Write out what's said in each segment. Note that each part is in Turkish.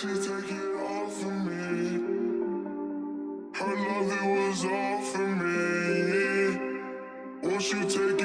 she take it off of me? Her love it was all for me. Won't you take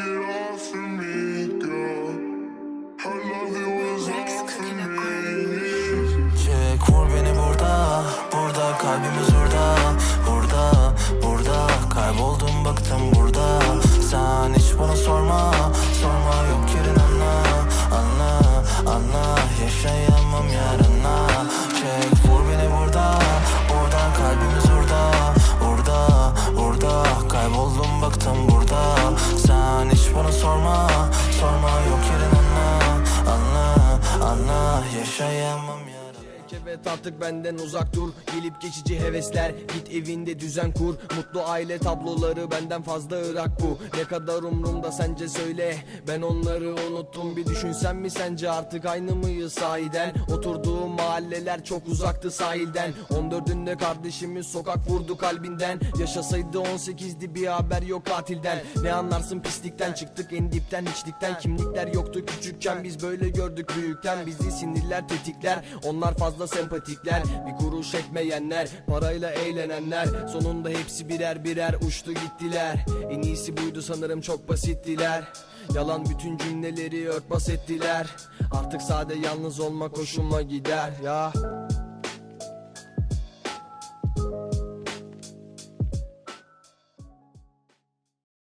Yaşayamam yarına Evet artık benden uzak dur. Gelip geçici hevesler Git evinde düzen kur. Mutlu aile tabloları benden fazla ırak bu. Ne kadar umrumda sence söyle. Ben onları unuttum bir düşünsen mi sence? Artık aynı mıyız sahiden? Oturduğum mahalleler çok uzaktı sahilden. 14'ünde kardeşimiz sokak vurdu kalbinden. Yaşasaydı 18'di bir haber yok katilden. Ne anlarsın pislikten? Çıktık en dipten içlikten. Kimlikler yoktu küçükken. Biz böyle gördük büyükten. Bizi sinirler tetikler. Onlar fazla sempatikler Bir kuruş etmeyenler parayla eğlenenler. Sonunda hepsi birer birer uçtu gittiler. En iyisi buydu sanırım çok basittiler. Yalan bütün cümleleri örtbas ettiler. Artık sade yalnız olmak hoşuma gider ya